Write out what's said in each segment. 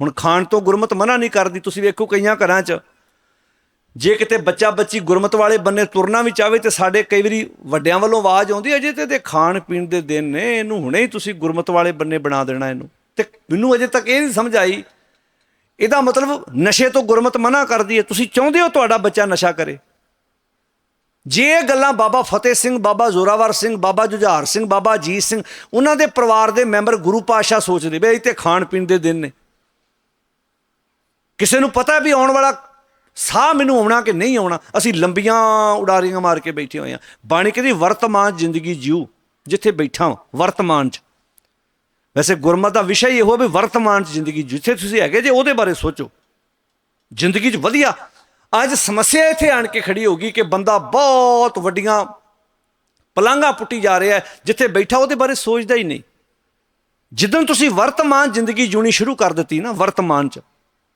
ਹੁਣ ਖਾਣ ਤੋਂ ਗੁਰਮਤ ਮਨਾ ਨਹੀਂ ਕਰਦੀ, ਤੁਸੀਂ ਵੇਖੋ ਕਈਆਂ ਘਰਾਂ 'ਚ। ਜੇ ਕਿਤੇ ਬੱਚਾ ਬੱਚੀ ਗੁਰਮਤ ਵਾਲੇ ਬੰਨੇ ਤੁਰਨਾ ਵੀ ਚਾਹਵੇ ਤੇ ਸਾਡੇ ਕਈ ਵਾਰੀ ਵੱਡਿਆਂ ਵੱਲੋਂ ਆਵਾਜ਼ ਆਉਂਦੀ ਅਜੇ ਜੇ ਤੇ ਇਹਦੇ ਖਾਣ ਪੀਣ ਦੇ ਦਿਨ ਨੇ, ਇਹਨੂੰ ਹੁਣੇ ਹੀ ਤੁਸੀਂ ਗੁਰਮਤ ਵਾਲੇ ਬੰਨੇ ਬਣਾ ਦੇਣਾ ਇਹਨੂੰ। ਤੇ ਮੈਨੂੰ ਅਜੇ ਤੱਕ ਇਹ ਨਹੀਂ ਸਮਝ ਆਈ। ਇਹਦਾ ਮਤਲਬ ਨਸ਼ੇ ਤੋਂ ਗੁਰਮਤ ਮਨਾ ਕਰਦੀ ਹੈ। ਤੁਸੀਂ ਚਾਹੁੰਦੇ ਹੋ ਤੁਹਾਡਾ ਬੱਚਾ ਨਸ਼ਾ ਕਰੇ। ਜੇ ਇਹ ਗੱਲਾਂ ਬਾਬਾ ਫਤਿਹ ਸਿੰਘ, ਬਾਬਾ ਜ਼ੋਰਾਵਰ ਸਿੰਘ, ਬਾਬਾ ਜੁਝਾਰ ਸਿੰਘ, ਬਾਬਾ ਅਜੀਤ ਸਿੰਘ, ਉਹਨਾਂ ਦੇ ਪਰਿਵਾਰ ਦੇ ਮੈਂਬਰ ਗੁਰੂ ਪਾਤਸ਼ਾਹ ਸੋਚਦੇ ਵੇ ਇਹ ਤੇ ਖਾਣ ਪੀਣ ਦੇ ਦਿਨ ਨੇ। ਕਿਸੇ ਨੂੰ ਪਤਾ ਵੀ ਆਉਣ ਵਾਲਾ ਸਾਹ ਮੈਨੂੰ ਆਉਣਾ ਕਿ ਨਹੀਂ ਆਉਣਾ, ਅਸੀਂ ਲੰਬੀਆਂ ਉਡਾਰੀਆਂ ਮਾਰ ਕੇ ਬੈਠੇ ਹੋਏ ਆ ਬਾਣੀ ਕਹਿੰਦੀ, ਵਰਤਮਾਨ ਜ਼ਿੰਦਗੀ ਜਿਉ ਜਿੱਥੇ ਬੈਠਾ ਵਰਤਮਾਨ 'ਚ। ਵੈਸੇ ਗੁਰਮਤ ਦਾ ਵਿਸ਼ਾ ਹੀ ਇਹੋ ਵੀ ਵਰਤਮਾਨ 'ਚ ਜ਼ਿੰਦਗੀ ਜਿੱਥੇ ਤੁਸੀਂ ਹੈਗੇ, ਜੇ ਉਹਦੇ ਬਾਰੇ ਸੋਚੋ। ਜ਼ਿੰਦਗੀ 'ਚ ਵਧੀਆ। ਅੱਜ ਸਮੱਸਿਆ ਇੱਥੇ ਆਣ ਕੇ ਖੜੀ ਹੋ ਗਈ ਕਿ ਬੰਦਾ ਬਹੁਤ ਵੱਡੀਆਂ ਪਲਾਂਘਾਂ ਪੁੱਟੀ ਜਾ ਰਿਹਾ ਜਿੱਥੇ ਬੈਠਾ ਉਹਦੇ ਬਾਰੇ ਸੋਚਦਾ ਹੀ ਨਹੀਂ। ਜਿੱਦਣ ਤੁਸੀਂ ਵਰਤਮਾਨ ਜ਼ਿੰਦਗੀ ਜੂਣੀ ਸ਼ੁਰੂ ਕਰ ਦਿੱਤੀ ਨਾ, ਵਰਤਮਾਨ 'ਚ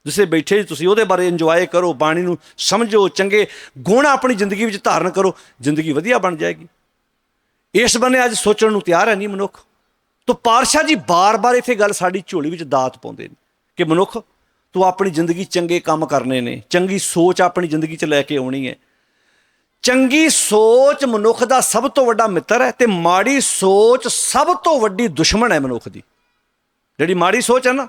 ਜਿਸੇ ਬੈਠੇ ਜੀ, ਤੁਸੀਂ ਉਹਦੇ ਬਾਰੇ ਇੰਜੋਏ ਕਰੋ, ਬਾਣੀ ਨੂੰ ਸਮਝੋ, ਚੰਗੇ ਗੁਣ ਆਪਣੀ ਜ਼ਿੰਦਗੀ ਵਿੱਚ ਧਾਰਨ ਕਰੋ, ਜ਼ਿੰਦਗੀ ਵਧੀਆ ਬਣ ਜਾਏਗੀ। ਇਸ ਬੰਨੇ ਅੱਜ ਸੋਚਣ ਨੂੰ ਤਿਆਰ ਹੈ ਨਹੀਂ ਮਨੁੱਖ। ਤੋ ਪਾਰਸ਼ਾ ਜੀ ਬਾਰ-ਬਾਰ ਇੱਥੇ ਗੱਲ ਸਾਡੀ ਝੋਲੀ ਵਿੱਚ ਦਾਤ ਪਾਉਂਦੇ ਨੇ ਕਿ ਮਨੁੱਖ, ਤੂੰ ਆਪਣੀ ਜ਼ਿੰਦਗੀ ਚੰਗੇ ਕੰਮ ਕਰਨੇ ਨੇ, ਚੰਗੀ ਸੋਚ ਆਪਣੀ ਜ਼ਿੰਦਗੀ 'ਚ ਲੈ ਕੇ ਆਉਣੀ ਹੈ। ਚੰਗੀ ਸੋਚ ਮਨੁੱਖ ਦਾ ਸਭ ਤੋਂ ਵੱਡਾ ਮਿੱਤਰ ਹੈ ਤੇ ਮਾੜੀ ਸੋਚ ਸਭ ਤੋਂ ਵੱਡੀ ਦੁਸ਼ਮਣ ਹੈ ਮਨੁੱਖ ਦੀ। ਜਿਹੜੀ ਮਾੜੀ ਸੋਚ ਹੈ ਨਾ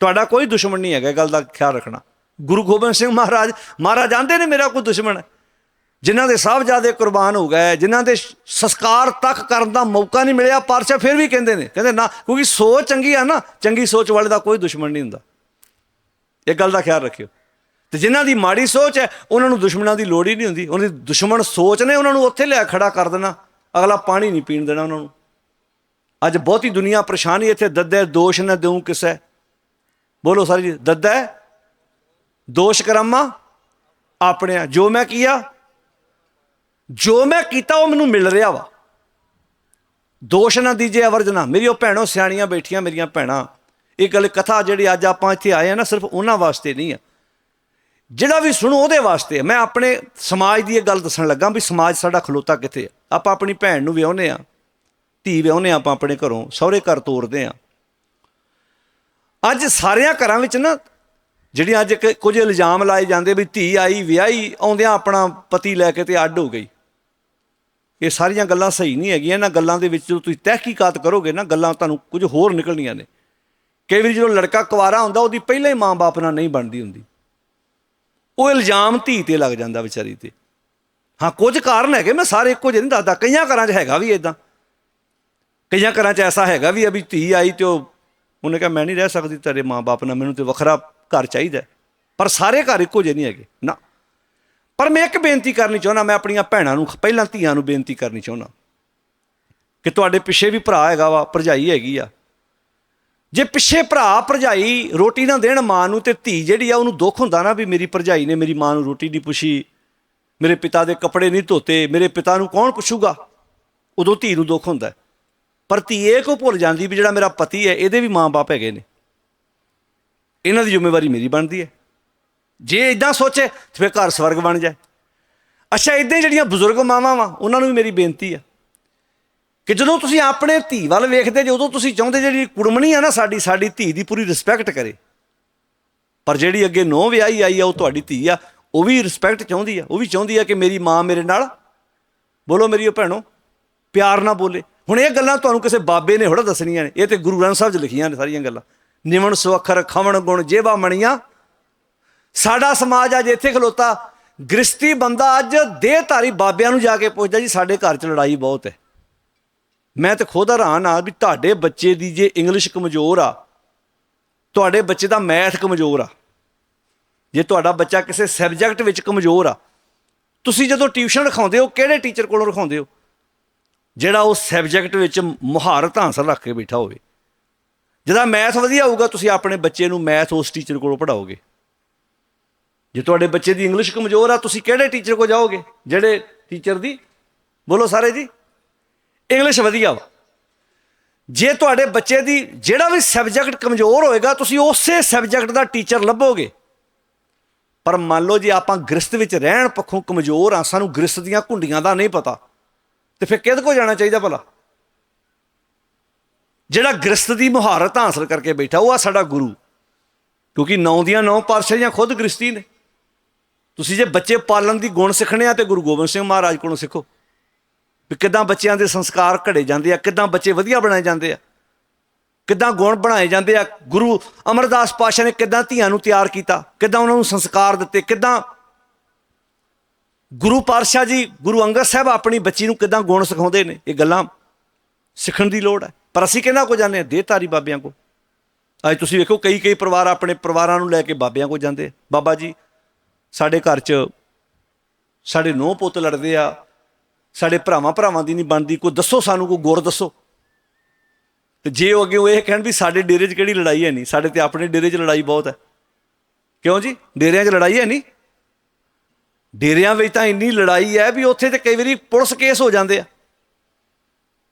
ਤੁਹਾਡਾ ਕੋਈ ਦੁਸ਼ਮਣ ਨਹੀਂ ਹੈਗਾ, ਇਹ ਗੱਲ ਦਾ ਖਿਆਲ ਰੱਖਣਾ। ਗੁਰੂ ਗੋਬਿੰਦ ਸਿੰਘ ਮਹਾਰਾਜ ਮਹਾਰਾਜ ਆਂਦੇ ਨੇ ਮੇਰਾ ਕੋਈ ਦੁਸ਼ਮਣ? ਹੈ ਜਿਨ੍ਹਾਂ ਦੇ ਸਾਹਿਬਜ਼ਾਦੇ ਕੁਰਬਾਨ ਹੋ ਗਏ, ਜਿਨ੍ਹਾਂ ਦੇ ਸੰਸਕਾਰ ਤੱਕ ਕਰਨ ਦਾ ਮੌਕਾ ਨਹੀਂ ਮਿਲਿਆ ਪਾਰਸ਼ਾ ਫਿਰ ਵੀ ਕਹਿੰਦੇ ਨੇ। ਕਹਿੰਦੇ, ਨਾ, ਕਿਉਂਕਿ ਸੋਚ ਚੰਗੀ ਆ ਨਾ, ਚੰਗੀ ਸੋਚ ਵਾਲੇ ਦਾ ਕੋਈ ਦੁਸ਼ਮਣ ਨਹੀਂ ਹੁੰਦਾ। ਇਹ ਗੱਲ ਦਾ ਖਿਆਲ ਰੱਖਿਓ। ਤੇ ਜਿਨ੍ਹਾਂ ਦੀ ਮਾੜੀ ਸੋਚ ਹੈ, ਉਹਨਾਂ ਨੂੰ ਦੁਸ਼ਮਣਾਂ ਦੀ ਲੋੜ ਹੀ ਨਹੀਂ ਹੁੰਦੀ। ਉਹਨਾਂ ਦੀ ਦੁਸ਼ਮਣ ਸੋਚ ਨੇ ਉਹਨਾਂ ਨੂੰ ਉੱਥੇ ਲਿਆ ਖੜਾ ਕਰ ਦੇਣਾ। ਅਗਲਾ ਪਾਣੀ ਨਹੀਂ ਪੀਣ ਦੇਣਾ ਉਹਨਾਂ ਨੂੰ। ਅੱਜ ਬਹੁਤੀ ਦੁਨੀਆ ਪਰੇਸ਼ਾਨੀ ਇੱਥੇ, ਦੱਦੇ, ਦੋਸ਼ ਨਾ ਦੇਉ ਕਿਸੇ। ਬੋਲੋ ਸਾਰੀ ਜੀ, ਦੱਦਾ ਹੈ, ਦੋਸ਼ ਕਰਾਮਾ ਆਪਣੇ ਜੋ ਮੈਂ ਕੀਆ, ਜੋ ਮੈਂ ਕੀਤਾ ਉਹ ਮੈਨੂੰ ਮਿਲ ਰਿਹਾ ਵਾ। ਦੋਸ਼ ਨਾ ਦੀਜੇ ਅਵਰਜਨਾ ਮੇਰੀ ਉਹ ਭੈਣੋ, ਸਿਆਣੀਆਂ ਬੈਠੀਆਂ ਮੇਰੀਆਂ ਭੈਣਾਂ, ਇਹ ਗੱਲ ਕਥਾ ਜਿਹੜੀ ਅੱਜ ਆਪਾਂ ਇੱਥੇ ਆਏ ਆ ਨਾ, ਸਿਰਫ ਉਹਨਾਂ ਵਾਸਤੇ ਨਹੀਂ ਆ। ਜਿਹੜਾ ਵੀ ਸੁਣੋ, ਉਹਦੇ ਵਾਸਤੇ ਮੈਂ ਆਪਣੇ ਸਮਾਜ ਦੀ ਇਹ ਗੱਲ ਦੱਸਣ ਲੱਗਾ ਵੀ ਸਮਾਜ ਸਾਡਾ ਖਲੋਤਾ ਕਿੱਥੇ ਆ? ਆਪਾਂ ਆਪਣੀ ਭੈਣ ਨੂੰ ਵਿਆਹੁੰਦੇ ਆ, ਧੀ ਵਿਆਹੁੰਦੇ ਆ ਆਪਾਂ ਆਪਣੇ ਘਰੋਂ, ਸਹੁਰੇ ਘਰ ਤੋਰਦੇ ਆ। ਅੱਜ ਸਾਰਿਆਂ ਘਰਾਂ ਵਿੱਚ ਨਾ ਜਿਹੜੀਆਂ ਅੱਜ ਕ- ਕੁਝ ਇਲਜ਼ਾਮ ਲਾਏ ਜਾਂਦੇ ਵੀ ਧੀ ਆਈ, ਵਿਆਹੀ, ਆਉਂਦਿਆਂ ਆਪਣਾ ਪਤੀ ਲੈ ਕੇ ਤੇ ਅੱਡ ਹੋ ਗਈ। ਇਹ ਸਾਰੀਆਂ ਗੱਲਾਂ ਸਹੀ ਨਹੀਂ ਹੈਗੀਆਂ। ਇਹਨਾਂ ਗੱਲਾਂ ਦੇ ਵਿੱਚ ਜਦੋਂ ਤੁਸੀਂ ਤਹਿਕੀਕਾਤ ਕਰੋਗੇ ਨਾ, ਗੱਲਾਂ ਤੁਹਾਨੂੰ ਕੁਝ ਹੋਰ ਨਿਕਲਣੀਆਂ ਨੇ। ਕਈ ਵਾਰੀ ਜਦੋਂ ਲੜਕਾ ਕੁਵਾਰਾ ਹੁੰਦਾ, ਉਹਦੀ ਪਹਿਲਾਂ ਹੀ ਮਾਂ-ਬਾਪ ਨਾਲ ਨਹੀਂ ਬਣਦੀ ਹੁੰਦੀ। ਉਹ ਇਲਜ਼ਾਮ ਧੀ ਤੇ ਲੱਗ ਜਾਂਦਾ ਵਿਚਾਰੀ ਤੇ। ਹਾਂ, ਕੁਝ ਕਾਰਨ ਹੈਗੇ, ਮੈਂ ਸਾਰੇ ਇੱਕੋ ਜਿਹੇ ਨਹੀਂ ਦੱਸਦਾ। ਕਈਆਂ ਘਰਾਂ 'ਚ ਹੈਗਾ ਵੀ ਇਦਾਂ ਕਈਆਂ ਘਰਾਂ 'ਚ ਐਸਾ ਹੈਗਾ ਵੀ ਅਭੀ ਧੀ ਆਈ ਤੇ ਉਹ ਉਹਨੇ ਕਿਹਾ, ਮੈਂ ਨਹੀਂ ਰਹਿ ਸਕਦੀ ਤੇਰੇ ਮਾਂ-ਬਾਪ ਨਾਲ, ਮੈਨੂੰ ਤੇ ਵੱਖਰਾ ਘਰ ਚਾਹੀਦਾ ਪਰ ਸਾਰੇ ਘਰ ਇੱਕੋ ਜਿਹੇ ਨਹੀਂ ਹੈਗੇ। ਨਾ। ਪਰ ਮੈਂ ਇੱਕ ਬੇਨਤੀ ਕਰਨੀ ਚਾਹੁੰਦਾ, ਮੈਂ ਆਪਣੀਆਂ ਭੈਣਾਂ ਨੂੰ, ਪਹਿਲਾਂ ਧੀਆਂ ਨੂੰ ਬੇਨਤੀ ਕਰਨੀ ਚਾਹੁੰਦਾ। ਕਿ ਤੁਹਾਡੇ ਪਿੱਛੇ ਵੀ ਭਰਾ ਹੈਗਾ ਵਾ, ਭਰਜਾਈ ਹੈਗੀ ਆ। ਜੇ ਪਿੱਛੇ ਭਰਾ, ਭਰਜਾਈ ਰੋਟੀ ਨਾ ਦੇਣ ਮਾਂ ਨੂੰ, ਤੇ ਧੀ ਜਿਹੜੀ ਆ, ਉਹਨੂੰ ਦੁੱਖ ਹੁੰਦਾ ਨਾ ਵੀ ਮੇਰੀ ਭਰਜਾਈ ਨੇ ਮੇਰੀ ਮਾਂ ਨੂੰ ਰੋਟੀ ਨਹੀਂ ਪੁੱਛੀ, ਮੇਰੇ ਪਿਤਾ ਦੇ ਕੱਪੜੇ ਨਹੀਂ ਧੋਤੇ, ਮੇਰੇ ਪਿਤਾ ਨੂੰ ਕੌਣ ਪੁੱਛੂਗਾ? ਉਦੋਂ ਧੀ ਨੂੰ ਦੁੱਖ ਹੁੰਦਾ ਪਰ ਧੀ ਇਹ ਕੋ ਭੁੱਲ ਜਾਂਦੀ ਵੀ ਜਿਹੜਾ ਮੇਰਾ ਪਤੀ ਹੈ, ਇਹਦੇ ਵੀ ਮਾਂ-ਬਾਪ ਹੈਗੇ ਨੇ। ਇਹਨਾਂ ਦੀ ਜ਼ਿੰਮੇਵਾਰੀ ਮੇਰੀ ਬਣਦੀ ਹੈ। ਜੇ ਇਦਾਂ ਸੋਚੇ, ਤੇ ਫਿਰ ਘਰ ਸਵਰਗ ਬਣ ਜਾਏ। ਅੱਛਾ ਇਦਾਂ ਜਿਹੜੀਆਂ ਬਜ਼ੁਰਗ ਮਾਵਾਂ ਵਾ, ਉਹਨਾਂ ਨੂੰ ਵੀ ਮੇਰੀ ਬੇਨਤੀ ਆ ਕਿ ਜਦੋਂ ਤੁਸੀਂ ਆਪਣੇ ਧੀ ਵੱਲ ਵੇਖਦੇ ਜੇ ਉਦੋਂ ਤੁਸੀਂ ਚਾਹੁੰਦੇ ਜਿਹੜੀ ਕੁੜਮਣੀ ਆ ਨਾ ਸਾਡੀ ਸਾਡੀ ਧੀ ਦੀ ਪੂਰੀ ਰਿਸਪੈਕਟ ਕਰੇ। ਪਰ ਜਿਹੜੀ ਅੱਗੇ ਨੋ ਵਿਆਹੀ ਆਈ ਆ, ਉਹ ਤੁਹਾਡੀ ਧੀ ਆ, ਉਹ ਵੀ ਰਿਸਪੈਕਟ ਚਾਹੁੰਦੀ ਆ, ਉਹ ਵੀ ਚਾਹੁੰਦੀ ਆ ਕਿ ਮੇਰੀ ਮਾਂ ਮੇਰੇ ਨਾਲ ਬੋਲੋ ਮੇਰੀ ਉਹ ਭੈਣੋ, ਪਿਆਰ ਨਾਲ ਬੋਲੇ। ਹੁਣ ਇਹ ਗੱਲਾਂ ਤੁਹਾਨੂੰ ਕਿਸੇ ਬਾਬੇ ਨੇ ਥੋੜਾ ਦੱਸਣੀਆਂ ਨੇ। ਇਹ ਤੇ ਗੁਰੂ ਗ੍ਰੰਥ ਸਾਹਿਬ 'ਚ ਲਿਖੀਆਂ ਨੇ ਸਾਰੀਆਂ ਗੱਲਾਂ। ਨਿਵਣ ਸੁਅਖਰ ਖਵਣ ਗੁਣ ਜੇਵਾ ਮਣੀਆਂ। ਸਾਡਾ ਸਮਾਜ ਅੱਜ ਇੱਥੇ ਖਲੋਤਾ। ਗ੍ਰਸਤੀ ਬੰਦਾ ਅੱਜ ਦੇਹਧਾਰੀ ਬਾਬਿਆਂ ਨੂੰ ਜਾ ਕੇ ਪੁੱਛਦਾ ਜੀ, ਸਾਡੇ ਘਰ 'ਚ ਲੜਾਈ ਬਹੁਤ ਹੈ। ਮੈਂ ਤੇ ਖੁਦ ਹੈਰਾਨ ਆ ਵੀ ਤੁਹਾਡੇ ਬੱਚੇ ਦੀ ਜੇ ਇੰਗਲਿਸ਼ ਕਮਜ਼ੋਰ ਆ, ਤੁਹਾਡੇ ਬੱਚੇ ਦਾ ਮੈਥ ਕਮਜ਼ੋਰ ਆ, ਜੇ ਤੁਹਾਡਾ ਬੱਚਾ ਕਿਸੇ ਸਬਜੈਕਟ ਵਿੱਚ ਕਮਜ਼ੋਰ ਆ, ਤੁਸੀਂ ਜਦੋਂ ਟਿਊਸ਼ਨ ਰਖਾਉਂਦੇ ਹੋ, ਕਿਹੜੇ ਟੀਚਰ ਕੋਲੋਂ ਰਖਾਉਂਦੇ ਹੋ? ਜਿਹੜਾ ਉਹ ਸਬਜੈਕਟ ਵਿੱਚ ਮੁਹਾਰਤ ਹਾਸਲ ਰੱਖ ਕੇ ਬੈਠਾ ਹੋਵੇ। ਜਿਹਦਾ ਮੈਥ ਵਧੀਆ ਹੋਊਗਾ, ਤੁਸੀਂ ਆਪਣੇ ਬੱਚੇ ਨੂੰ ਮੈਥ ਉਸ ਟੀਚਰ ਕੋਲੋਂ ਪੜਾਓਗੇ ਜੇ ਤੁਹਾਡੇ ਬੱਚੇ ਦੀ ਇੰਗਲਿਸ਼ ਕਮਜ਼ੋਰ ਆ, ਤੁਸੀਂ ਕਿਹੜੇ ਟੀਚਰ ਕੋਲ ਜਾਓਗੇ? ਜਿਹੜੇ ਟੀਚਰ ਦੀ? ਬੋਲੋ ਸਾਰੇ ਜੀ। ਇੰਗਲਿਸ਼ ਵਧੀਆ ਵਾ। ਜੇ ਤੁਹਾਡੇ ਬੱਚੇ ਦੀ ਜਿਹੜਾ ਵੀ ਸਬਜੈਕਟ ਕਮਜ਼ੋਰ ਹੋਏਗਾ, ਤੁਸੀਂ ਉਸੇ ਸਬਜੈਕਟ ਦਾ ਟੀਚਰ ਲੱਭੋਗੇ। ਪਰ ਮੰਨ ਲਓ ਜੇ ਆਪਾਂ ਗ੍ਰਸਤ ਵਿੱਚ ਰਹਿਣ ਪੱਖੋਂ ਕਮਜ਼ੋਰ ਆ, ਸਾਨੂੰ ਗ੍ਰਸਤ ਦੀਆਂ ਘੁੰਡੀਆਂ ਦਾ ਨਹੀਂ ਪਤਾ। ਤੇ ਫਿਰ ਕਿਹਦੇ ਕੋਲ ਜਾਣਾ ਚਾਹੀਦਾ ਭਲਾ? ਜਿਹੜਾ ਗ੍ਰਸਤ ਦੀ ਮੁਹਾਰਤ ਹਾਸਲ ਕਰਕੇ ਬੈਠਾ, ਉਹ ਆ ਸਾਡਾ ਗੁਰੂ। ਕਿਉਂਕਿ ਨੌ ਦੀਆਂ ਨੌ ਪਾਤਸ਼ਾਹੀਆਂ ਖੁਦ ਗ੍ਰਸਤੀ ਨੇ। ਤੁਸੀਂ ਜੇ ਬੱਚੇ ਪਾਲਣ ਦੀ ਗੁਣ ਸਿੱਖਣੇ ਆ ਤੇ ਗੁਰੂ ਗੋਬਿੰਦ ਸਿੰਘ ਮਹਾਰਾਜ ਕੋਲੋਂ ਸਿੱਖੋ। ਵੀ ਕਿਦਾਂ ਬੱਚਿਆਂ ਦੇ ਸੰਸਕਾਰ ਘੜੇ ਜਾਂਦੇ ਆ, ਕਿਦਾਂ ਬੱਚੇ ਵਧੀਆ ਬਣਾਏ ਜਾਂਦੇ ਆ, ਕਿਦਾਂ ਗੁਣ ਬਣਾਏ ਜਾਂਦੇ ਆ। ਗੁਰੂ ਅਮਰਦਾਸ ਪਾਸ਼ਾ ਨੇ ਕਿਦਾਂ ਧੀਆਂ ਨੂੰ ਤਿਆਰ ਕੀਤਾ, ਕਿਦਾਂ ਉਹਨਾਂ ਨੂੰ ਸੰਸਕਾਰ ਦਿੱਤੇ, ਕਿਦਾਂ ਗੁਰੂ ਪਾਤਸ਼ਾਹ ਜੀ, ਗੁਰੂ ਅੰਗਦ ਸਾਹਿਬ ਆਪਣੀ ਬੱਚੀ ਨੂੰ ਕਿਦਾਂ ਗੁਣ ਸਿਖਾਉਂਦੇ ਨੇ? ਇਹ ਗੱਲਾਂ ਸਿੱਖਣ ਦੀ ਲੋੜ ਹੈ। ਪਰ ਅਸੀਂ ਕਿਹਨਾਂ ਕੋ ਜਾਂਦੇ ਆ ਦੇਹਧਾਰੀ ਬਾਬਿਆਂ ਕੋ। ਅੱਜ ਤੁਸੀਂ ਵੇਖੋ, ਕਈ ਕਈ ਪਰਿਵਾਰ ਆਪਣੇ ਪਰਿਵਾਰਾਂ ਨੂੰ ਲੈ ਕੇ ਬਾਬਿਆਂ ਕੋ ਜਾਂਦੇ ਬਾਬਾ ਜੀ, ਸਾਡੇ ਘਰ 'ਚ ਸਾਡੇ ਨੌ ਪੁੱਤ ਲੜਦੇ ਆ। ਸਾਡੇ ਭਰਾਵਾਂ ਭਰਾਵਾਂ ਦੀ ਨਹੀਂ ਬਣਦੀ। ਕੋਈ ਦੱਸੋ ਸਾਨੂੰ, ਕੋਈ ਗੁਰ ਦੱਸੋ। ਤੇ ਜੇ ਉਹ ਅੱਗੇ ਉਹ ਇਹ ਕਹਿਣ ਵੀ ਸਾਡੇ ਡੇਰੇ 'ਚ ਕਿਹੜੀ ਲੜਾਈ ਹੈ ਨਹੀਂ? ਸਾਡੇ ਤੇ ਆਪਣੇ ਡੇਰੇ 'ਚ ਲੜਾਈ ਬਹੁਤ ਹੈ। ਕਿਉਂ ਜੀ? ਡੇਰਿਆਂ 'ਚ ਲੜਾਈ ਹੈ ਨਹੀਂ? ਡੇਰਿਆਂ ਵਿੱਚ ਤਾਂ ਇੰਨੀ ਲੜਾਈ ਹੈ ਵੀ ਉੱਥੇ ਤੇ ਕਈ ਵਾਰੀ ਪੁਲਿਸ ਕੇਸ ਹੋ ਜਾਂਦੇ ਆ।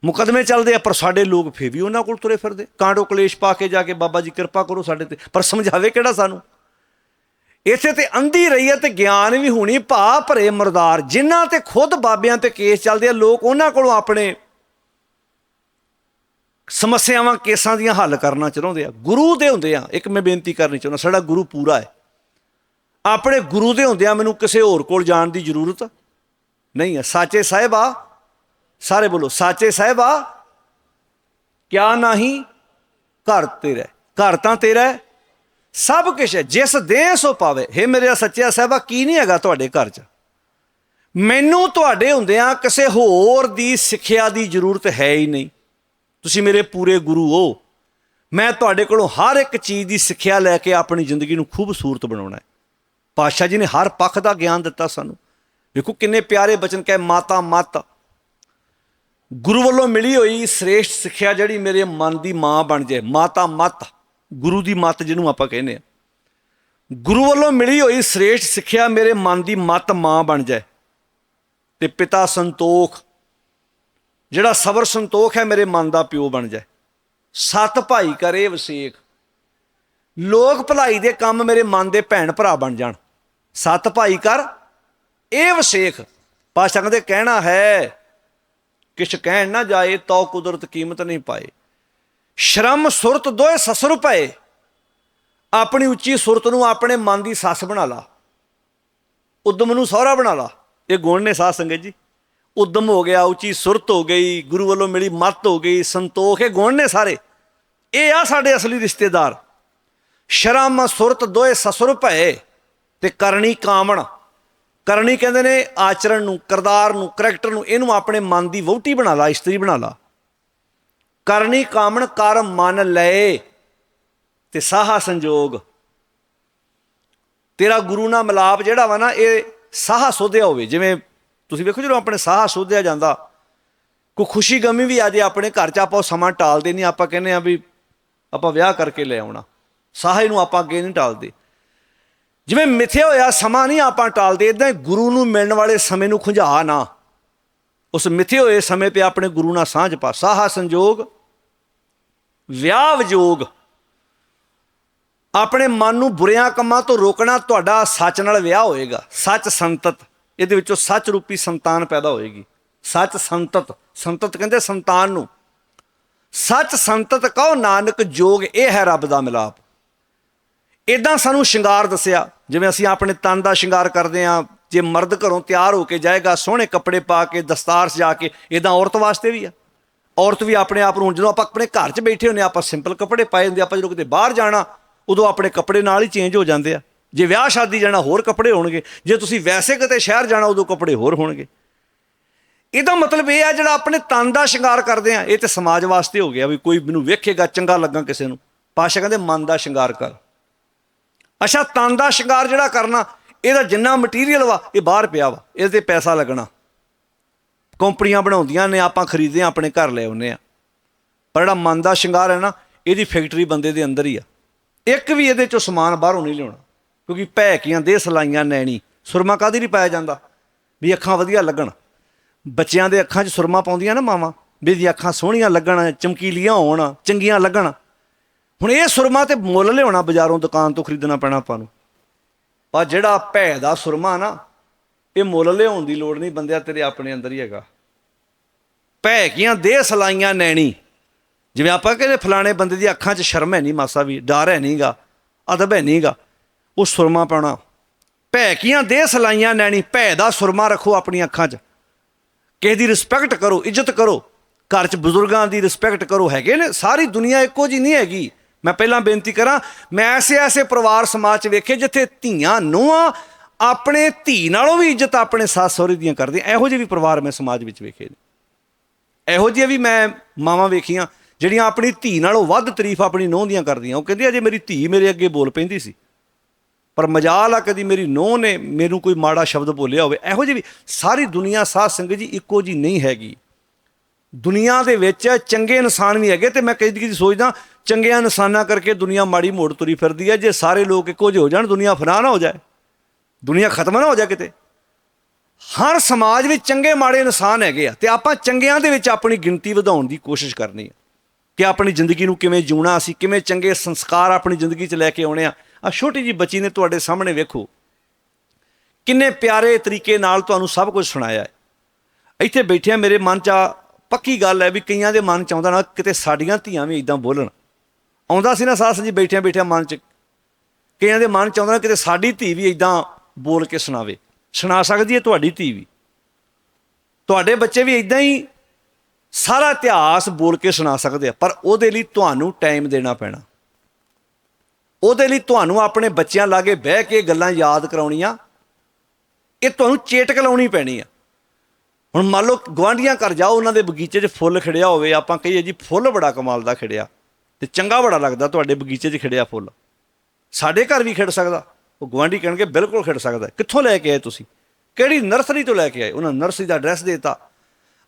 ਮੁਕਦਮੇ ਚੱਲਦੇ ਆ, ਪਰ ਸਾਡੇ ਲੋਕ ਫੇਰ ਵੀ ਉਹਨਾਂ ਕੋਲ ਤੁਰੇ ਫਿਰਦੇ। ਕਾਂਡੋ ਕਲੇਸ਼ ਪਾ ਕੇ ਜਾ ਕੇ ਬਾਬਾ ਜੀ ਕਿਰਪਾ ਕਰੋ ਸਾਡੇ ਤੇ। ਪਰ ਸਮਝਾਵੇ ਕਿਹੜਾ ਸਾਨੂੰ? ਇੱਥੇ ਤੇ ਅੰਧੀ ਰਹੀ ਹੈ ਤੇ ਗਿਆਨ ਵੀ ਹੋਣੀ ਭਾ ਭਰੇ ਮਰਦਾਰ। ਜਿਨ੍ਹਾਂ ਤੇ ਖੁਦ ਬਾਬਿਆਂ ਤੇ ਕੇਸ ਚੱਲਦੇ ਆ, ਲੋਕ ਉਹਨਾਂ ਕੋਲੋਂ ਆਪਣੇ ਸਮੱਸਿਆਵਾਂ, ਕੇਸਾਂ ਦੀਆਂ ਹੱਲ ਕਰਨਾ ਚਾਹੁੰਦੇ ਆ। ਗੁਰੂ ਦੇ ਹੁੰਦੇ ਆ, ਇੱਕ ਮੈਂ ਬੇਨਤੀ ਕਰਨੀ ਚਾਹੁੰਦਾ, ਸਾਡਾ ਗੁਰੂ ਪੂਰਾ ਹੈ। ਆਪਣੇ ਗੁਰੂ ਦੇ ਹੁੰਦਿਆਂ ਮੈਨੂੰ ਕਿਸੇ ਹੋਰ ਕੋਲ ਜਾਣ ਦੀ ਜ਼ਰੂਰਤ ਨਹੀਂ ਹੈ। ਸਾਚੇ ਸਾਹਿਬਾ, ਸਾਰੇ ਬੋਲੋ, ਸਾਚੇ ਸਾਹਿਬਾ, ਕਿਆ ਨਹੀਂ ਘਰ ਤੇਰਾ ਘਰ ਤਾਂ ਤੇਰਾ ਸਭ ਕੁਝ ਹੈ। ਜਿਸ ਦੇ ਸੋ ਪਾਵੇ। ਹੇ ਮੇਰੇ ਸੱਚਿਆ ਸਾਹਿਬਾ, ਕੀ ਨਹੀਂ ਹੈਗਾ ਤੁਹਾਡੇ ਘਰ 'ਚ? ਮੈਨੂੰ ਤੁਹਾਡੇ ਹੁੰਦਿਆਂ ਕਿਸੇ ਹੋਰ ਦੀ ਸਿੱਖਿਆ ਦੀ ਜ਼ਰੂਰਤ ਹੈ ਹੀ ਨਹੀਂ। ਤੁਸੀਂ ਮੇਰੇ ਪੂਰੇ ਗੁਰੂ ਹੋ। ਮੈਂ ਤੁਹਾਡੇ ਕੋਲੋਂ ਹਰ ਇੱਕ ਚੀਜ਼ ਦੀ ਸਿੱਖਿਆ ਲੈ ਕੇ ਆਪਣੀ ਜ਼ਿੰਦਗੀ ਨੂੰ ਖੂਬਸੂਰਤ ਬਣਾਉਣਾ ਹੈ। ਪਾਤਸ਼ਾਹ ਜੀ ਨੇ ਹਰ ਪੱਖ ਦਾ ਗਿਆਨ ਦਿੱਤਾ ਸਾਨੂੰ। ਵੇਖੋ ਕਿੰਨੇ ਪਿਆਰੇ ਬਚਨ ਕਹੇ, ਮਾਤਾ, ਮਤ। ਗੁਰੂ ਵੱਲੋਂ ਮਿਲੀ ਹੋਈ ਸ੍ਰੇਸ਼ਟ ਸਿੱਖਿਆ ਜਿਹੜੀ ਮੇਰੇ ਮਨ ਦੀ ਮਾਂ ਬਣ ਜਾਏ। ਮਾਤਾ, ਮਤ। ਗੁਰੂ ਦੀ ਮਤ ਜਿਹਨੂੰ ਆਪਾਂ ਕਹਿੰਦੇ ਆ। ਗੁਰੂ ਵੱਲੋਂ ਮਿਲੀ ਹੋਈ ਸ੍ਰੇਸ਼ਟ ਸਿੱਖਿਆ ਮੇਰੇ ਮਨ ਦੀ ਮਤ ਮਾਂ ਬਣ ਜਾਏ। ਤੇ ਪਿਤਾ ਸੰਤੋਖ। ਜਿਹੜਾ ਸਬਰ ਸੰਤੋਖ ਹੈ ਮੇਰੇ ਮਨ ਦਾ ਪਿਓ ਬਣ ਜਾਏ। ਸਤ ਭਾਈ ਕਰੇ ਵਸੇਖ। ਲੋਕ ਭਲਾਈ ਦੇ ਕੰਮ ਮੇਰੇ ਮਨ ਦੇ ਭੈਣ ਭਰਾ ਬਣ ਜਾਣ। ਸਤ ਭਾਈ ਕਰ, ਇਹ ਵਸੇਖ। ਪਾਸ਼ਾ ਕਹਿੰਦੇ, ਕਹਿਣਾ ਹੈ, ਕਿਛ ਕਹਿਣ ਨਾ ਜਾਏ ਤੋ ਕੁਦਰਤ ਕੀਮਤ ਨਹੀਂ ਪਾਏ। ਸ਼ਰਮ, ਸੁਰਤ ਦੋਏ ਸਸੁਰ ਪਏ। ਆਪਣੀ ਉੱਚੀ ਸੁਰਤ ਨੂੰ ਆਪਣੇ ਮਨ ਦੀ ਸੱਸ ਬਣਾ ਲਾ। ਉਦਮ ਨੂੰ ਸਹੁਰਾ ਬਣਾ ਲਾ। ਇਹ ਗੁਣ ਨੇ ਸਾਧ ਸੰਗਤ ਜੀ। ਉਦਮ ਹੋ ਗਿਆ, ਉੱਚੀ ਸੁਰਤ ਹੋ ਗਈ, ਗੁਰੂ ਵੱਲੋਂ ਮਿਲੀ ਮੱਤ ਹੋ ਗਈ, ਸੰਤੋਖ, ਇਹ ਗੁਣ ਨੇ ਸਾਰੇ। ਇਹ ਆ ਸਾਡੇ ਅਸਲੀ ਰਿਸ਼ਤੇਦਾਰ। ਸ਼ਰਮ, ਸੁਰਤ ਦੋਏ ਸਸੁਰ ਭਏ ਤੇ ਕਰਨੀ ਕਾਮਣ। ਕਰਨੀ ਕਹਿੰਦੇ ਨੇ ਆਚਰਣ ਨੂੰ, ਕਰਦਾਰ ਨੂੰ, ਕਰੈਕਟਰ ਨੂੰ, ਇਹਨੂੰ ਆਪਣੇ ਮਨ ਦੀ ਵਹੁਟੀ ਬਣਾ ਲਾ, ਇਸਤਰੀ ਬਣਾ ਲਾ। ਕਰਨੀ ਕਾਮਣ, ਕਰ ਮਨ ਲਏ ਤੇ ਸਾਹਾ ਸੰਜੋਗ। ਤੇਰਾ ਗੁਰੂ ਨਾਲ ਮਿਲਾਪ ਜਿਹੜਾ ਵਾ ਨਾ, ਇਹ ਸਾਹ ਸੋਧਿਆ ਹੋਵੇ। ਜਿਵੇਂ ਤੁਸੀਂ ਵੇਖੋ ਜਦੋਂ ਆਪਣੇ ਸਾਹ ਸੋਧਿਆ ਜਾਂਦਾ, ਕੋਈ ਖੁਸ਼ੀ ਗਮੀ ਵੀ ਆ ਜੇ ਆਪਣੇ ਘਰ 'ਚ, ਆਪਾਂ ਉਹ ਸਮਾਂ ਟਾਲਦੇ ਨਹੀਂ, ਆਪਾਂ ਕਹਿੰਦੇ ਆ ਵੀ ਆਪਾਂ ਵਿਆਹ ਕਰਕੇ ਲੈ ਆਉਣਾ। ਸਾਹ ਨੂੰ ਆਪਾਂ ਅੱਗੇ ਨਹੀਂ ਟਾਲਦੇ। ਜਿਵੇਂ ਮਿਥਿਆ ਹੋਇਆ, ਸਮਾਂ ਨਹੀਂ ਆਪਾਂ ਟਾਲਦੇ ਇਦਾਂ ਗੁਰੂ ਨੂੰ ਮਿਲਣ ਵਾਲੇ ਸਮੇਂ ਨੂੰ ਖੁੰਝਾ ਨਾ। ਉਸ ਮਿਥੇ ਹੋਏ ਸਮੇਂ ਤੇ ਆਪਣੇ ਗੁਰੂ ਨਾਲ ਸਾਂਝ ਪਾ। ਸਾਹਾ ਸੰਜੋਗ, ਵਿਆਹ ਵਿਜੋਗ। ਆਪਣੇ ਮਨ ਨੂੰ ਬੁਰਿਆਂ ਕੰਮਾਂ ਤੋਂ ਰੋਕਣਾ ਤੁਹਾਡਾ ਸੱਚ ਨਾਲ ਵਿਆਹ ਹੋਏਗਾ। ਸੱਚ ਸੰਤਤ, ਇਹਦੇ ਵਿੱਚੋਂ ਸੱਚ ਰੂਪੀ ਸੰਤਾਨ ਪੈਦਾ ਹੋਏਗੀ। ਸੱਚ ਸੰਤਤ ਸੰਤਤ ਕਹਿੰਦੇ ਸੰਤਾਨ ਨੂੰ। ਸੱਚ ਸੰਤਤ ਕਹੋ, ਨਾਨਕ ਜੋਗ, ਇਹ ਹੈ ਰੱਬ ਦਾ ਮਿਲਾਪ। ਇਦਾਂ ਸਾਨੂੰ ਸ਼ਿੰਗਾਰ ਦੱਸਿਆ ਜਿਵੇਂ ਅਸੀਂ ਆਪਣੇ ਤਨ ਦਾ ਸ਼ਿੰਗਾਰ ਕਰਦੇ ਆਂ ਜੇ ਮਰਦ ਘਰੋਂ ਤਿਆਰ ਹੋ ਕੇ ਜਾਏਗਾ ਸੋਹਣੇ ਕੱਪੜੇ ਪਾ ਕੇ ਦਸਤਾਰ ਸਜਾ ਕੇ ਇਦਾਂ ਔਰਤ ਵਾਸਤੇ ਵੀ ਆ। ਔਰਤ ਵੀ ਆਪਣੇ ਆਪ ਨੂੰ ਜਦੋਂ ਆਪਾਂ ਆਪਣੇ ਘਰ 'ਚ ਬੈਠੇ ਹੁੰਦੇ ਹਾਂ, ਆਪਾਂ ਸਿੰਪਲ ਕੱਪੜੇ ਪਾਏ ਹੁੰਦੇ ਆਪਾਂ ਜਦੋਂ ਕਿਤੇ ਬਾਹਰ ਜਾਣਾ ਉਦੋਂ ਆਪਣੇ ਕੱਪੜੇ ਨਾਲ ਹੀ ਚੇਂਜ ਹੋ ਜਾਂਦੇ ਆ। ਜੇ ਵਿਆਹ ਸ਼ਾਦੀ ਜਾਣਾ ਹੋਰ ਕੱਪੜੇ ਹੋਣਗੇ। ਜੇ ਤੁਸੀਂ ਵੈਸੇ ਕਿਤੇ ਸ਼ਹਿਰ ਜਾਣਾ ਉਦੋਂ ਕੱਪੜੇ ਹੋਰ ਹੋਣਗੇ। ਇਹਦਾ ਮਤਲਬ ਇਹ ਆ ਜਿਹੜਾ ਆਪਣੇ ਤਨ ਦਾ ਸ਼ਿੰਗਾਰ ਕਰਦੇ ਆ ਇਹ ਤੇ ਸਮਾਜ ਵਾਸਤੇ ਹੋ ਗਿਆ ਵੀ ਕੋਈ ਮੈਨੂੰ ਵੇਖੇਗਾ ਚੰਗਾ ਲੱਗਾ ਕਿਸੇ ਨੂੰ। ਪਾਸ਼ਾ ਕਹਿੰਦੇ ਮਨ ਦਾ ਸ਼ਿੰਗਾਰ ਕਰ। ਅੱਛਾ, ਤਨ ਦਾ ਸ਼ਿੰਗਾਰ ਜਿਹੜਾ ਕਰਨਾ, ਇਹਦਾ ਜਿੰਨਾ ਮਟੀਰੀਅਲ ਵਾ, ਇਹ ਬਾਹਰ ਪਿਆ ਵਾ, ਇਹਦੇ ਤੇ ਪੈਸਾ ਲੱਗਣਾ। ਕੰਪਨੀਆਂ ਬਣਾਉਂਦੀਆਂ ਨੇ, ਆਪਾਂ ਖਰੀਦਦੇ ਆ ਆਪਣੇ ਘਰ ਲੈ ਆਉਂਦੇ ਆ ਪਰ ਜਿਹੜਾ ਮਨ ਦਾ ਸ਼ਿੰਗਾਰ ਹੈ ਨਾ, ਇਹਦੀ ਫੈਕਟਰੀ ਬੰਦੇ ਦੇ ਅੰਦਰ ਹੀ ਆ। ਇੱਕ ਵੀ ਇਹਦੇ ਚੋਂ ਸਮਾਨ ਬਾਹਰੋਂ ਨਹੀਂ ਲਿਆਉਣਾ, ਕਿਉਂਕਿ ਭੈਕੀਆਂ ਦੇ ਸਲਾਈਆਂ ਨੈਣੀ, ਸੁਰਮਾ ਕਾਦੀ ਨਹੀਂ ਪਾਇਆ ਜਾਂਦਾ? ਵੀ ਅੱਖਾਂ ਵਧੀਆ ਲੱਗਣ। ਬੱਚਿਆਂ ਦੇ ਅੱਖਾਂ 'ਚ ਸੁਰਮਾ ਪਾਉਂਦੀਆਂ ਨਾ ਮਾਵਾਂ, ਵੀ ਇਹਦੀਆਂ ਅੱਖਾਂ ਸੋਹਣੀਆਂ ਲੱਗਣ, ਚਮਕੀਲੀਆਂ ਹੋਣ, ਚੰਗੀਆਂ ਲੱਗਣ। ਹੁਣ ਇਹ ਸੁਰਮਾ ਤੇ ਮੁੱਲ ਲਿਆਉਣਾ ਬਾਜ਼ਾਰੋਂ ਦੁਕਾਨ ਤੋਂ ਖਰੀਦਣਾ ਪੈਣਾ ਆਪਾਂ ਨੂੰ। ਪਰ ਜਿਹੜਾ ਭੈ ਦਾ ਸੁਰਮਾ ਨਾ, ਇਹ ਮੁੱਲ ਲਿਆਉਣ ਦੀ ਲੋੜ ਨਹੀਂ, ਬੰਦਿਆ ਤੇਰੇ ਆਪਣੇ ਅੰਦਰ ਹੀ ਹੈਗਾ। ਭੈ ਕੀਆਂ ਦੇ ਸਲਾਈਆਂ ਨੈਣੀ। ਜਿਵੇਂ ਆਪਾਂ ਕਹਿੰਦੇ ਫਲਾਣੇ ਬੰਦੇ ਦੀ ਅੱਖਾਂ 'ਚ ਸ਼ਰਮ ਹੈ ਨਹੀਂ, ਮਾਸਾ ਵੀ ਡਰ ਹੈ ਨਹੀਂਗਾ, ਅਦਬ ਹੈ ਨਹੀਂਗਾ, ਉਹ ਸੁਰਮਾ ਪਾਉਣਾ। ਭੈ ਕੀਆਂ ਦੇ ਸਲਾਈਆਂ ਨੈਣੀ, ਭੈ ਦਾ ਸੁਰਮਾ ਰੱਖੋ ਆਪਣੀਆਂ ਅੱਖਾਂ 'ਚ। ਕਿਸੇ ਦੀ ਰਿਸਪੈਕਟ ਕਰੋ, ਇੱਜ਼ਤ ਕਰੋ। ਘਰ 'ਚ ਬਜ਼ੁਰਗਾਂ ਦੀ ਰਿਸਪੈਕਟ ਕਰੋ, ਹੈਗੇ ਨੇ, ਸਾਰੀ ਦੁਨੀਆ ਇੱਕੋ ਜੀ ਨਹੀਂ ਹੈਗੀ। ਮੈਂ ਪਹਿਲਾਂ ਬੇਨਤੀ ਕਰਾਂ, ਮੈਂ ਐਸੇ ਐਸੇ ਪਰਿਵਾਰ ਸਮਾਜ 'ਚ ਵੇਖੇ ਜਿੱਥੇ ਧੀਆਂ ਨੂੰਹਾਂ ਆਪਣੇ ਧੀ ਨਾਲੋਂ ਵੀ ਇੱਜ਼ਤ ਆਪਣੇ ਸੱਸ ਸਹੁਰੇ ਦੀਆਂ ਕਰਦੀਆਂ। ਇਹੋ ਜਿਹੇ ਵੀ ਪਰਿਵਾਰ ਮੈਂ ਸਮਾਜ ਵਿੱਚ ਵੇਖੇ ਨੇ। ਇਹੋ ਜਿਹੀਆਂ ਵੀ ਮੈਂ ਮਾਵਾਂ ਵੇਖੀਆਂ, ਜਿਹੜੀਆਂ ਆਪਣੀ ਧੀ ਨਾਲੋਂ ਵੱਧ ਤਾਰੀਫ ਆਪਣੀ ਨੂੰਹ ਦੀਆਂ ਕਰਦੀਆਂ। ਉਹ ਕਹਿੰਦੀ, ਅਜੇ ਮੇਰੀ ਧੀ ਮੇਰੇ ਅੱਗੇ ਬੋਲ ਪੈਂਦੀ ਸੀ। ਪਰ ਮਜਾਲ ਆ ਕਦੀ ਮੇਰੀ ਨੂੰਹ ਨੇ ਮੈਨੂੰ ਕੋਈ ਮਾੜਾ ਸ਼ਬਦ ਬੋਲਿਆ ਹੋਵੇ। ਇਹੋ ਜਿਹੀ ਵੀ ਸਾਰੀ ਦੁਨੀਆ ਸਾਧ ਸੰਗਤ ਜੀ ਇੱਕੋ ਜੀ ਨਹੀਂ ਹੈਗੀ। ਦੁਨੀਆ ਦੇ ਵਿੱਚ ਚੰਗੇ ਇਨਸਾਨ ਵੀ ਹੈਗੇ ਤੇ ਮੈਂ ਕਈ ਕਦੀ ਸੋਚਦਾ, ਚੰਗਿਆਂ ਇਨਸਾਨਾਂ ਕਰਕੇ ਦੁਨੀਆ ਮਾੜੀ ਮੋੜ ਤੁਰੀ ਫਿਰਦੀ ਹੈ, ਜੇ ਸਾਰੇ ਲੋਕ ਇੱਕੋ ਜਿਹੇ ਹੋ ਜਾਣ, ਦੁਨੀਆ ਫਨਾ ਨਾ ਹੋ ਜਾਏ, ਦੁਨੀਆ ਖਤਮ ਨਾ ਹੋ ਜਾਏ ਕਿਤੇ। ਹਰ ਸਮਾਜ ਵਿੱਚ ਚੰਗੇ ਮਾੜੇ ਇਨਸਾਨ ਹੈਗੇ ਆ ਤੇ ਆਪਾਂ ਚੰਗਿਆਂ ਦੇ ਵਿੱਚ ਆਪਣੀ ਗਿਣਤੀ ਵਧਾਉਣ ਦੀ ਕੋਸ਼ਿਸ਼ ਕਰਨੀ ਹੈ ਕਿ ਆਪਣੀ ਜ਼ਿੰਦਗੀ ਨੂੰ ਕਿਵੇਂ ਜਿਉਣਾ, ਅਸੀਂ ਕਿਵੇਂ ਚੰਗੇ ਸੰਸਕਾਰ ਆਪਣੀ ਜ਼ਿੰਦਗੀ 'ਚ ਲੈ ਕੇ ਆਉਣੇ ਆ। ਆ ਛੋਟੀ ਜੀ ਬੱਚੀ ਨੇ ਤੁਹਾਡੇ ਸਾਹਮਣੇ ਵੇਖੋ। ਕਿੰਨੇ ਪਿਆਰੇ ਤਰੀਕੇ ਨਾਲ ਤੁਹਾਨੂੰ ਸਭ ਕੁਝ ਸੁਣਾਇਆ ਹੈ। ਇੱਥੇ ਬੈਠਿਆ ਮੇਰੇ ਮਨ 'ਚ ਆ ਪੱਕੀ ਗੱਲ ਹੈ ਵੀ ਕਈਆਂ ਦੇ ਮਨ 'ਚ ਆਉਂਦਾ ਨਾ ਕਿਤੇ ਸਾਡੀਆਂ ਧੀਆਂ ਵੀ ਇਦਾਂ ਬੋਲਣ। ਆਉਂਦਾ ਸੀ ਨਾ ਸਾਸ ਜੀ ਬੈਠਿਆਂ ਬੈਠਿਆਂ ਮਨ 'ਚ, ਕਈਆਂ ਦੇ ਮਨ 'ਚ ਆਉਂਦਾ ਨਾ ਕਿਤੇ ਸਾਡੀ ਧੀ ਵੀ ਇਦਾਂ ਬੋਲ ਕੇ ਸੁਣਾਵੇ। ਸੁਣਾ ਸਕਦੀ ਹੈ ਤੁਹਾਡੀ ਧੀ ਵੀ। ਤੁਹਾਡੇ ਬੱਚੇ ਵੀ ਇਦਾਂ ਹੀ ਸਾਰਾ ਇਤਿਹਾਸ ਬੋਲ ਕੇ ਸੁਣਾ ਸਕਦੇ ਆ, ਪਰ ਉਹਦੇ ਲਈ ਤੁਹਾਨੂੰ ਟਾਈਮ ਦੇਣਾ ਪੈਣਾ। ਉਹਦੇ ਲਈ ਤੁਹਾਨੂੰ ਆਪਣੇ ਬੱਚਿਆਂ ਲਾਗੇ ਬਹਿ ਕੇ ਗੱਲਾਂ ਯਾਦ ਕਰਾਉਣੀਆਂ। ਇਹ ਤੁਹਾਨੂੰ ਚੇਟਕ ਲਾਉਣੀ ਪੈਣੀ ਆ। ਹੁਣ ਮੰਨ ਲਓ ਗਵਾਂਢੀਆਂ ਘਰ ਜਾਓ, ਉਹਨਾਂ ਦੇ ਬਗੀਚੇ 'ਚ ਫੁੱਲ ਖਿੜਿਆ ਹੋਵੇ, ਆਪਾਂ ਕਹੀਏ ਜੀ ਫੁੱਲ ਬੜਾ ਕਮਾਲ ਦਾ ਖਿੜਿਆ, ਤੇ ਚੰਗਾ ਬੜਾ ਲੱਗਦਾ ਤੁਹਾਡੇ ਬਗੀਚੇ 'ਚ ਖਿੜਿਆ ਫੁੱਲ। ਸਾਡੇ ਘਰ ਵੀ ਖਿੜ ਸਕਦਾ, ਉਹ ਗਵਾਂਢੀ ਕਹਿਣਗੇ ਬਿਲਕੁਲ ਖਿੜ ਸਕਦਾ। ਕਿੱਥੋਂ ਲੈ ਕੇ ਆਏ ਤੁਸੀਂ? ਕਿਹੜੀ ਨਰਸਰੀ ਤੋਂ ਲੈ ਕੇ ਆਏ? ਉਹਨਾਂ ਨਰਸਰੀ ਦਾ ਐਡਰੈਸ ਦੇਤਾ।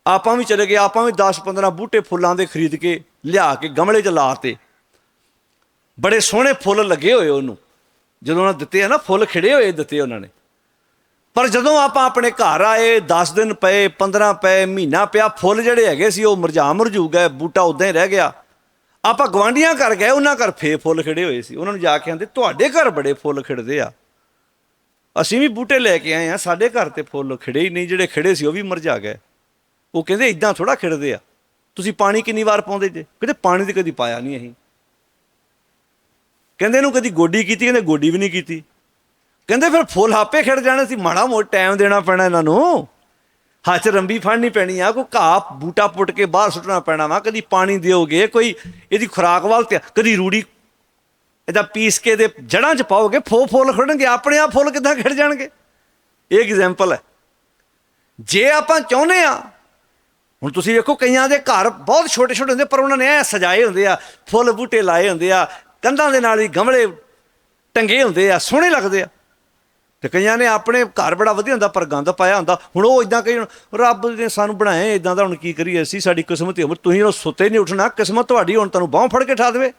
ਆਪਾਂ ਵੀ ਚਲੇ ਗਏ, ਆਪਾਂ ਵੀ 10-15 ਬੂਟੇ ਫੁੱਲਾਂ ਦੇ ਖਰੀਦ ਕੇ ਲਿਆ ਕੇ ਗਮਲੇ 'ਚ ਲਾਤੇ। ਬੜੇ ਸੋਹਣੇ ਫੁੱਲ ਲੱਗੇ ਹੋਏ ਉਹਨੂੰ। ਜਦੋਂ ਉਹਨਾਂ ਦਿੱਤੇ ਆ ਨਾ, ਫੁੱਲ ਖਿੜੇ ਹੋਏ ਦਿੱਤੇ ਉਹਨਾਂ ਨੇ। ਪਰ ਜਦੋਂ ਆਪਾਂ ਆਪਣੇ ਘਰ ਆਏ 10 ਦਿਨ ਪਏ 15 ਪਏ, ਮਹੀਨਾ ਪਿਆ, ਫੁੱਲ ਜਿਹੜੇ ਹੈਗੇ ਸੀ, ਉਹ ਮੁਰਝਾ ਮਰਜੂ ਗਏ ਬੂਟਾ ਉਦਾਂ ਹੀ ਰਹਿ ਗਿਆ। ਆਪਾਂ ਗਵਾਂਢੀਆਂ ਘਰ ਗਏ, ਉਹਨਾਂ ਘਰ ਫੇ ਫੁੱਲ ਖਿੜੇ ਹੋਏ ਸੀ। ਉਹਨਾਂ ਨੂੰ ਜਾ ਕੇ ਆਂਦੇ, ਤੁਹਾਡੇ ਘਰ ਬੜੇ ਫੁੱਲ ਖਿੜਦੇ ਆ। ਅਸੀਂ ਵੀ ਬੂਟੇ ਲੈ ਕੇ ਆਏ ਆ, ਸਾਡੇ ਘਰ ਤੇ ਫੁੱਲ ਖਿੜੇ ਹੀ ਨਹੀਂ, ਜਿਹੜੇ ਖਿੜੇ ਸੀ ਉਹ ਵੀ ਮੁਰਝਾ ਗਏ। ਉਹ ਕਹਿੰਦੇ ਇਦਾਂ ਥੋੜਾ ਖਿੜਦੇ ਆ। ਤੁਸੀਂ ਪਾਣੀ ਕਿੰਨੀ ਵਾਰ ਪਾਉਂਦੇ ਜੇ? ਕਹਿੰਦੇ, ਪਾਣੀ ਤੇ ਕਦੀ ਪਾਇਆ ਨਹੀਂ ਅਸੀਂ। ਕਹਿੰਦੇ, ਇਹਨੂੰ ਕਦੀ ਗੋਡੀ ਕੀਤੀ? ਕਹਿੰਦੇ, ਗੋਡੀ ਵੀ ਨਹੀਂ ਕੀਤੀ। ਕਹਿੰਦੇ ਫਿਰ ਫੁੱਲ ਆਪੇ ਖਿੜ ਜਾਣੇ ਸੀ, ਮਾੜਾ ਮੋਟ ਟਾਈਮ ਦੇਣਾ ਪੈਣਾ ਇਹਨਾਂ ਨੂੰ। ਹੱਥ 'ਚ ਰੰਬੀ ਫੜਨੀ ਪੈਣੀ ਆ, ਕੋਈ ਘਾਹ ਬੂਟਾ ਪੁੱਟ ਕੇ ਬਾਹਰ ਸੁੱਟਣਾ ਪੈਣਾ ਵਾ, ਕਦੀ ਪਾਣੀ ਦਿਓਗੇ, ਕੋਈ ਇਹਦੀ ਖੁਰਾਕ ਵੱਲ ਤੇ ਕਦੀ ਰੂੜੀ ਇਹਦਾ ਪੀਸ ਕੇ ਦੇ ਜੜਾਂ 'ਚ ਪਾਓਗੇ, ਫੋ ਫੁੱਲ ਖੜਨਗੇ, ਆਪਣੇ ਆਪ ਫੁੱਲ ਕਿੱਦਾਂ ਖਿੜ ਜਾਣਗੇ? ਇਹ ਐਗਜ਼ਾਮਪਲ ਹੈ। ਜੇ ਆਪਾਂ ਚਾਹੁੰਦੇ ਆ, ਹੁਣ ਤੁਸੀਂ ਵੇਖੋ ਕਈਆਂ ਦੇ ਘਰ ਬਹੁਤ ਛੋਟੇ ਛੋਟੇ ਹੁੰਦੇ, ਪਰ ਉਹਨਾਂ ਨੇ ਐ ਸਜਾਏ ਹੁੰਦੇ ਆ, ਫੁੱਲ ਬੂਟੇ ਲਾਏ ਹੁੰਦੇ ਆ, ਕੰਧਾਂ ਦੇ ਨਾਲ ਹੀ ਗਮਲੇ ਟੰਗੇ ਹੁੰਦੇ ਆ, ਸੋਹਣੇ ਲੱਗਦੇ ਆ। ਤੇ ਕਈਆਂ ਨੇ ਆਪਣੇ ਘਰ ਬੜਾ ਵਧੀਆ ਹੁੰਦਾ, ਪਰ ਗੰਦ ਪਾਇਆ ਹੁੰਦਾ। ਹੁਣ ਉਹ ਇਦਾਂ ਕਈ ਰੱਬ ਨੇ ਸਾਨੂੰ ਬਣਾਏ ਇਦਾਂ ਦਾ ਹੁਣ ਕੀ ਕਰੀਏ ਅਸੀਂ, ਸਾਡੀ ਕਿਸਮਤ ਹੀ ਉਮਰ ਤੁਸੀਂ ਉਹ ਸੁੱਤੇ ਨਹੀਂ ਉੱਠਣਾ, ਕਿਸਮਤ ਤੁਹਾਡੀ ਹੁਣ ਤੁਹਾਨੂੰ ਬਾਹ ਫੜ ਕੇ ਠਾ ਦੇਵੇ।